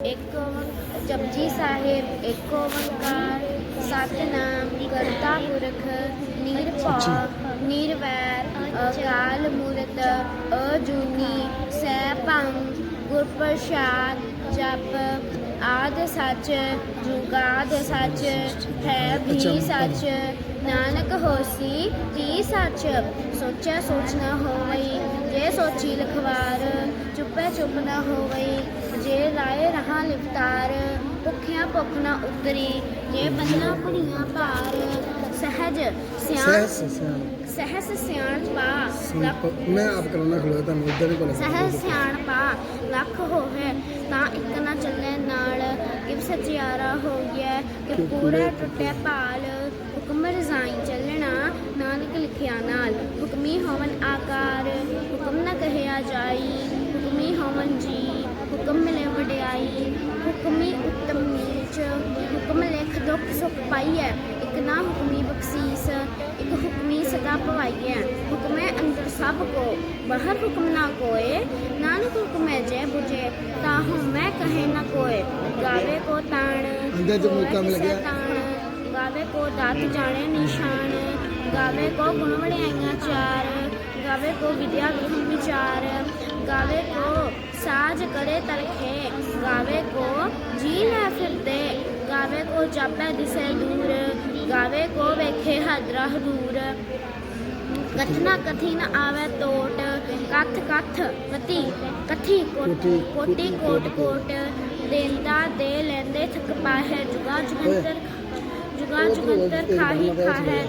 ਇੱਕ ਜਪਜੀ ਸਾਹਿਬ ਇੱਕ ਓੰਕਾਰ ਸਤਨਾਮ ਕਰਤਾ ਪੁਰਖ ਨਿਰਭਉ ਨਿਰਵੈਰ ਅਕਾਲ ਮੂਰਤ ਅਜੂਨੀ ਸੈਭੰ ਗੁਰ ਪ੍ਰਸਾਦ ਜਪ ਆਦ ਸੱਚ ਜੁਗਾਦ ਸੱਚ ਹੈ ਵੀ ਸੱਚ ਨਾਨਕ ਹੋਸੀ ਜੀ ਸੱਚ? ਸੋਚਿਆ ਸੋਚ ਨਾ ਹੋਵਈ ਜੇ ਸੋਚੀ ਲਖਵਾਰ ਚੁੱਪੇ ਚੁੱਪ ਨਾ ਹੋਵਈ ਜੇ ਰਾਏ ਰਹਾ ਲਿਵਤਾਰ ਭੁੱਖਿਆਂ ਭੁੱਖ ਨਾ ਉਤਰੀ ਜੇ ਬੰਨਾ ਭੁੜੀਆਂ ਭਾਰ। ਸਹਿਜ ਸਿਆਣ ਸਹਿਸ ਸਿਆਣ। ਸਹਿਸ ਸਿਆਣ ਪਾ ਮੈਂ ਆਪ ਕਰਾਉਣਾ ਖਲੋਇਆ ਤੁਹਾਨੂੰ ਨਹੀਂ ਸਹਿਜ ਕੋਲ ਸਿਆਣ ਪਾ ਲੱਖ ਹੋਵੇ ਤਾਂ ਇੱਕ ਨਾ ਚੱਲੇ ਨਾਲ। ਕਿ ਸਚਿਆਰਾ ਹੋ ਗਿਆ ਕਿ ਪੂਰਾ ਟੁੱਟਿਆ ਭਾਲ। ਹੁਕਮ ਰਜ਼ਾਈ ਚੱਲਣਾ ਨਾਨਕ ਲਿਖਿਆ ਨਾਲ। ਹੁਕਮੀ ਹੋਵਨ ਆਕਾਰ ਹੁਕਮ ਨਾ ਕਹਿਆ ਜਾਈ ਹੁਕਮੀ ਹੋਵਨ ਜੀ ਹੁਕਮ ਮਿਲੇ ਵਡਿਆਈ ਹੁਕਮੀ ਉੱਤਮ ਨੀਚ ਹੁਕਮ ਲਿਖ ਦੁੱਖ ਸੁਖ ਪਾਈਐ ਇੱਕ ਨਾ ਹੁਕਮੀ ਬਖਸ਼ੀਸ ਇੱਕ ਹੁਕਮੀ ਸਦਾ ਭਵਾਈਐ ਹੁਕਮੇ ਅੰਦਰ ਸਭ ਕੋ ਬਾਹਰ ਹੁਕਮ ਨਾ ਕੋਏ ਨਾਨਕ ਹੁਕਮੈ ਜੈ 부ਜੇ ਤਾਹੂ ਮੈਂ ਕਹੇ ਨਾ ਕੋਏ। ਗਾਵੇ ਕੋ ਤਾਣ ਅੰਦਰ ਜੋ ਮੌਕਾ ਮਿਲ ਕਿਸੇ ਗਿਆ। ਤਾਣ, ਗਾਵੇ ਕੋ ਦਾਤ ਜਾਣੇ ਨਿਸ਼ਾਨ ਗਾਵੇ ਕੋ ਗੁਣ ਵਡਿਆਈਆਂ ਚਾਰ ਗਾਵੇ ਕੋ ਵਿਦਿਆ ਵਿਹਮ ਵਿਚਾਰ ਗਾਵੇ ਕੋ ਸਾਜ ਕਰੇ ਤਰਖੇ ਗਾਵੇ ਕੋ ਜੀ ਲੈ ਫਿਰਦੇ ਗਾਵੇ ਕੋ ਜਾਪੈ ਦਿਸੇ ਦੂਰ ਗਾਵੇ ਕੋ ਵੇਖੇ ਹਾਦਰਾ ਹਦੂਰ ਕਥਨਾ ਕਥੀ ਨ ਆਵੇ ਟੋਟ ਕਥ ਕਥ ਕਤੀ ਕਥੀ ਕੋਟ ਕੋਟੀ, ਕੋਟੀ ਦੇਂਦਾ ਦੇ ਲੈਂਦੇ ਥਕ ਪਾਹੈ ਜੁਗਾ ਜੁਗੰਤਰ ਜੁਗਾ ਜੁਗੰਤਰ ਖਾਹੀ ਖਾਹੈ।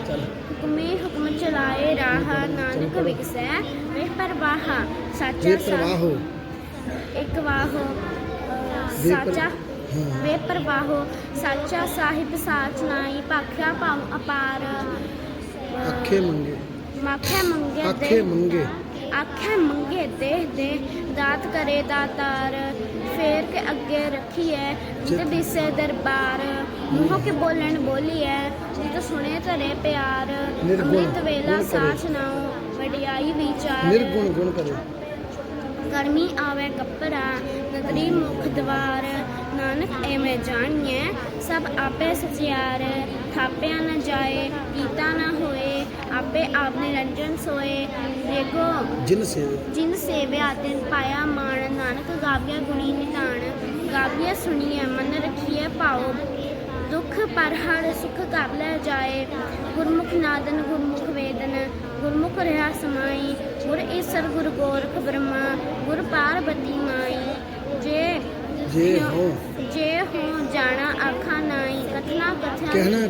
ਹੁਕਮੇ ਹੁਕਮ ਚਲਾਏ ਰਾਹ ਨਾਨਕ ਵਿਗਸੈ ਵੇ ਪਰਵਾਹ ਸਾਚਾ ਇੱਕ ਵਾਹੋ ਸਾਚਾ ਹਾਂ। ਵੇ ਪ੍ਰਵਾਹੋ ਸਾਚਾ ਸਾਹਿਬ ਸਾਚ ਨਾਈ ਭਾਖਿਆ ਭਾਉ ਅਪਾਰ। ਅੱਖੇ ਮੰਗੇ। ਮਾਖੇ ਮੰਗੇ ਦੇ ਮੰਗੇ। ਆਖੇ ਮੰਗੇ ਦੇਹ ਦੇ ਦਾਤ ਕਰੇ ਦਾਤਾਰ। ਫੇਰ ਕੇ ਅੱਗੇ ਰੱਖੀਐ ਜਿਤ ਦਿਸੇ ਦਰਬਾਰ। ਮੂੰਹ ਕੇ ਬੋਲਣ ਬੋਲੀਐ ਜਿਤ ਸੁਣੇ ਧਰੇ ਪਿਆਰ। ਅੰਮ੍ਰਿਤ ਵੇਲਾ। ਸਾਚ ਨਾਉ ਵਡਿਆਈ ਵਿਚਾਰ। ਨਿਰਗੁਣ ਗੁਣ ਕਰੇ। ਕਰਮੀ ਆਵੇ ਕੱਪੜਾ ਨਦਰੀ ਮੁਖ ਦਵਾਰ। ਨਾਨਕ ਐਵੇਂ ਜਾਣੀਐ। ਸਭ ਆਪੇ ਸਚਿਆਰ ਥਾਪਿਆ ਨ ਜਾਏ ਕੀਤਾ ਨ ਹੋਏ ਆਪੇ ਆਪ ਨਿਰੰਜਨ ਸੋਏ। ਦੇਖੋ ਜਿਨ ਸੇ ਜਿਨ ਸੇਵਿਆ ਤਿਨ ਪਾਇਆ ਮਾਣ। ਨਾਨਕ ਗਾਵਿਆ ਗੁਣੀ ਨਿਧਾਨ ਗਾਵਿਆ ਸੁਣੀਐ ਮਨ ਰਖੀਐ ਭਾਉ। ਦੁਖ ਪਰ ਹਰ ਸੁਖ ਕਰ ਲੈ ਜਾਏ। ਗੁਰਮੁਖ ਨਾਦਨ ਗੁਰਮੁਖ ਵੇਦਨ। ਗੁਰਮੁਖ ਰਹਾ ਸਮਾਈ। ਗੁਰ ਈਸਰ ਗੁਰ ਗੋਰਖ ਬ੍ਰਹਮਾ। ਗੁਰ ਪਾਰਬਤੀ ਮਾਈ। ਜੇ ਹੋ। ਜੇ ਹੋ ਜਾਣਾ ਆਖਾਂ ਨਾਈ ਕਥਨਾ ਕਥਨ ਕਹਿਣਾ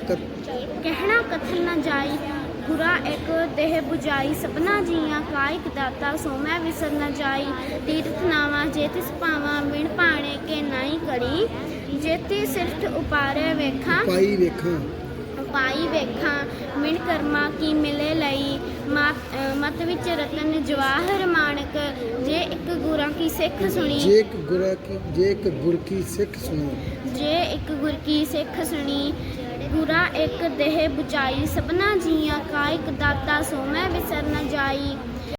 ਕਹਿਣਾ ਕਥਨ ਨਾ ਜਾਈ ਗੁਰਾ ਇੱਕ ਦੇਹ 부ਜਾਈ ਸਪਨਾ ਜੀਆਂ ਕਾਇਕ ਦਾਤਾ ਸੋ ਮੈਂ ਵਿਸਰ ਨਾ ਜਾਈ। ਤੀਰਥ ਨਾਵਾ ਜੇ ਤਿਸ ਪਾਵਾਂ ਮਿਣ ਪਾਣੇ ਕੇ ਨਾਈ ਕੜੀ ਜੇਤੀ ਸਿਰਫ ਉਪਾਰੇ ਵੇਖਾਂ ਪਾਈ ਵੇਖਾਂ। ਪਾਈ ਵੇਖਾਂ ਮਿਣ ਕਰਮਾ ਕੀ ਮਿਲੇ ਲਈ। ਮਤ ਵਿੱਚ ਰਤਨ ਜਵਾਹਰ ਮਾਣਕ ਜੇ ਕੀ ਸਿੱਖ ਸੁਣੀ। ਜੇ ਇੱਕ ਗੁਰਾ ਕੀ ਜੇ ਇੱਕ ਗੁਰ ਕੀ ਸਿੱਖ ਸੁਣੀ। ਜੇ ਇੱਕ ਗੁਰ ਕੀ ਸਿੱਖ ਸੁਣੀ ਗੁਰਾ ਇੱਕ ਦੇਹ 부ਜਾਈ ਸਭਨਾ ਜੀਆਂ ਕਾ ਇੱਕ ਦਾਤਾ ਸੋ ਮੈਂ ਵਿਸਰ ਨ ਜਾਈ।